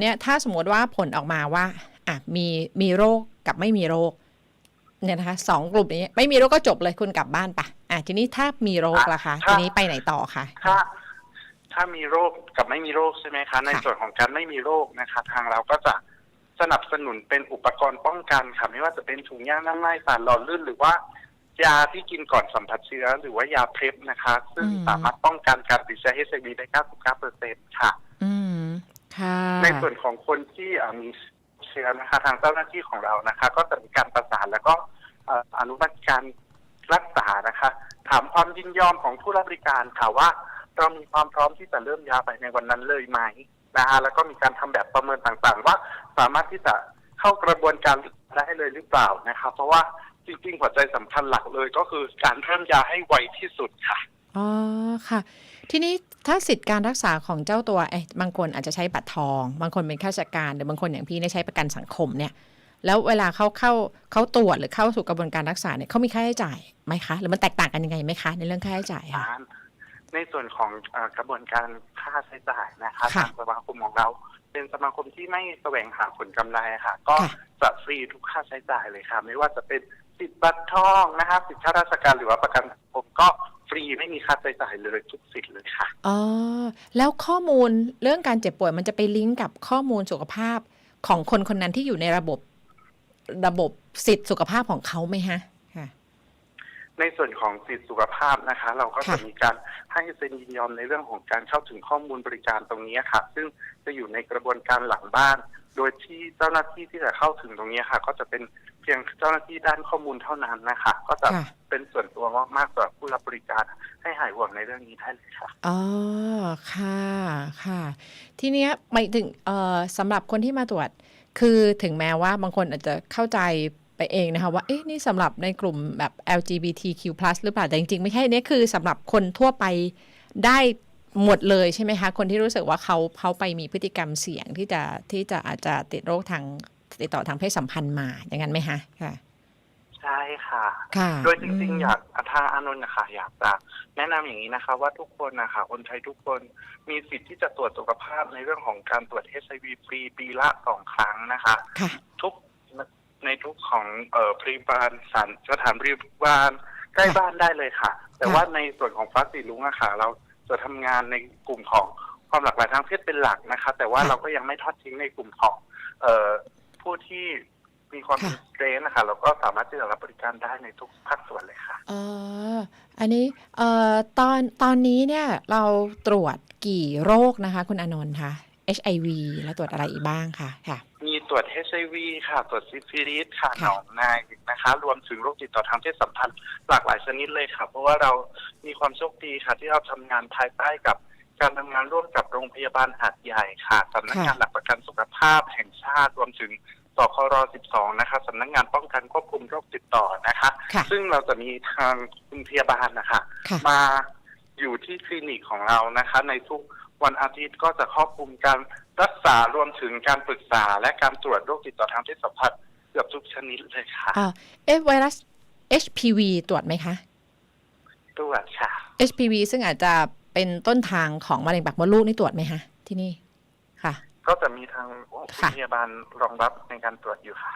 เนี่ยถ้าสมมติว่าผลออกมาว่าอะมีมีโรคกับไม่มีโรคเนี่ยนะคะสองกลุ่มนี้ไม่มีโรคก็จบเลยคุณกลับบ้านปะอะทีนี้ถ้ามีโรคล่ะคะถ้าทีนี้ไปไหนต่อคะถ้าถ้ามีโรคกับไม่มีโรคใช่ไหมคะในค่ะส่วนของการไม่มีโรคนะคะ ทางเราก็จะสนับสนุนเป็นอุปกรณ์ป้องกันค่ะไม่ว่าจะเป็นถุงยางน้ำลายสารหล่อลื่นหรือว่ายาที่กินก่อนสัมผัสเชื้อหรือว่ายาเพล็บนะคะ ซึ่งสามารถป้องกันการติดเชื้อ HIV ได้ 99เปอร์เซ็นต์ค่ะ อืมค่ะ ในส่วน ของคนที่มีเชื้อนะคะทางเจ้าหน้าที่ของเรานะคะ ก็จะมีการประสานแล้วก็อนุมัติการรักษานะคะ ถามความยินยอมของผู้รับบริการค่ะว่า เรามีความพร้อมที่จะเริ่มยาไปในวันนั้นเลยไหมนะคะแล้วก็มีการทำแบบประเมินต่างๆ ว่าสามารถที่จะเข้ากระบวนการได้เลยหรือเปล่านะคะเพราะว่าจริงๆหัวใจสำคัญหลักเลยก็คือการเพิ่มยาให้ไวที่สุดค่ะอ๋อค่ะ ทีนี้ถ้าสิทธิการรักษาของเจ้าตัวเอ้ยบางคนอาจจะใช้บัตรทอง บางคนเป็นข้าราชการ หรือบางคนอย่างพี่เนี่ยใช้ประกันสังคมเนี่ย แล้วเวลาเขาเข้าเขาตรวจหรือเข้าสู่กระบวนการรักษาเนี่ยเขามีค่าใช้จ่ายไหมคะ หรือมันแตกต่างกันยังไงไหมคะ ในเรื่องค่าใช้จ่ายค่ะ ในส่วนของเออกระบวนการค่าใช้จ่ายนะคะค่ะทางสมาคมของเรา เป็นสมาคมที่ไม่แสวงหาผลกำไรค่ะ ก็ค่ะจะฟรีทุกค่าใช้จ่ายเลยค่ะ ไม่ว่าจะเป็นสิทธิ์บัตรทองนะคะสิทธิข้าราชการหรือว่าประกันสังคมก็ฟ รีไม่มีค่าใช้จ่ายเลยทุกสิทธิ์เลยค่ะอ๋อแล้วข้อมูลเรื่องการเจ็บป่วยมันจะไปลิงก์กับข้อมูลสุขภาพของคนคนนั้นที่อยู่ในระบบระบบสิทธิสุขภาพของเขาไหมฮะค่ะในส่วนของสิทธิสุขภาพนะคะ เราก็ค่ะจะมีการให้เซ็นยินยอมในเรื่องของการเข้าถึงข้อมูลบริการตรงนี้ค่ะ ซึ่งจะอยู่ในกระบวนการหลังบ้าน โดยที่เจ้าหน้าที่ที่จะเข้าถึงตรงนี้ค่ะ ก็จะเป็นเพียงเจ้าหน้าที่ด้านข้อมูลเท่านั้นนะคะ ก็จะค่ะเป็นส่วนตัวมากๆสำหรับผู้รับบริการให้หายห่วงในเรื่องนี้ได้เลยค่ะอ๋อค่ะค่ะ ทีเนี้ยหมายถึงเอ่อสำหรับคนที่มาตรวจ คือถึงแม้ว่าบางคนอาจจะเข้าใจไปเองนะคะว่าเอ๊ะนี่สำหรับในกลุ่มแบบ LGBTQ+ หรือเปล่าแต่จริงๆ ไม่ใช่เนี่ยคือสำหรับคนทั่วไปได้ หมดเลยใช่ไหมคะ คนที่รู้สึกว่าเขาเขาไปมีพฤติกรรมเสี่ยงที่จะที่จะอาจจะติดโรคทางติดต่อทางเพศสัมพันธ์มาอย่างนั้นไหมคะค่ะใช่ค่ะค่ะโดยจริงมๆอยากทางอานนท์นะคะอยากจะแนะนำอย่างนี้นะคะ ว่าทุกคนนะคะคนไทยทุกคนมีสิทธิ์ที่จะตรวจสุขภาพในเรื่องของการตรวจ HIV ฟรีปีละสองครั้งนะคะค่ะทุกในทุกของเอ่อพยาบาลสถานสถานบริบาลใกล้ค่ะบ้านได้เลยค่ะ แต่ค่ะว่าในส่วนของฟ้าสีลุงอะค่ะ เรา จะทำงานในกลุ่มของความหลากหลายทางเพศเป็นหลักนะคะ แต่ว่าเราก็ยังไม่ทอดทิ้งในกลุ่มของเอ่อผู้ที่มีความค่ะมีเกรนนะคะเราก็สามารถที่จะรับบริการได้ในทุกภาคส่วนเลยค่ะเอออันนี้เอ่อตอนตอนนี้เนี่ยเราตรวจกี่โรคนะคะ คุณอานนท์คะ HIV แล้วตรวจอะไรอีกบ้างคะค่ะมี ตรวจ HIV ค่ะ ตรวจซิฟิลิสค่ะหค่ะนองในนะคะ รวมถึงโรคติดต่อทางเพศสัมพันธ์หลากหลายชนิดเลยค่ะ เพราะว่าเรามีความโชคดีค่ะ ที่เราทำงานภายใต้กับการทำงานร่วมกับโรงพยาบาลหาดใหญ่ค่ะสำนักงานหลักประกันสุขภาพแห่งชาติ รวมถึงสคร12 นะคะสำนักงานป้องกันควบคุมโรคติดต่อนะคะค่ะซึ่งเราจะมีทางคุณพยาบาลนะคะค่ะมาอยู่ที่คลินิกของเรานะคะ ในทุก วันอาทิตย์ก็จะครอบคลุมการรักษารวมถึงการปรึกษา และการตรวจโรคติดต่อทางเพศสัมพันธ์เกือบทุกชนิดเลยค่ะอ่าเอ๊ะไวรัส HPV ตรวจไหมคะ ตรวจค่ะ HPV ซึ่งอาจจะเป็นต้นทางของมะเร็งปากมดลูกนี่ตรวจไหมคะที่นี่ค่ะ ก็จะมีทางค่ะพยาบาลรองรับในการตรวจอยู่ค่ะ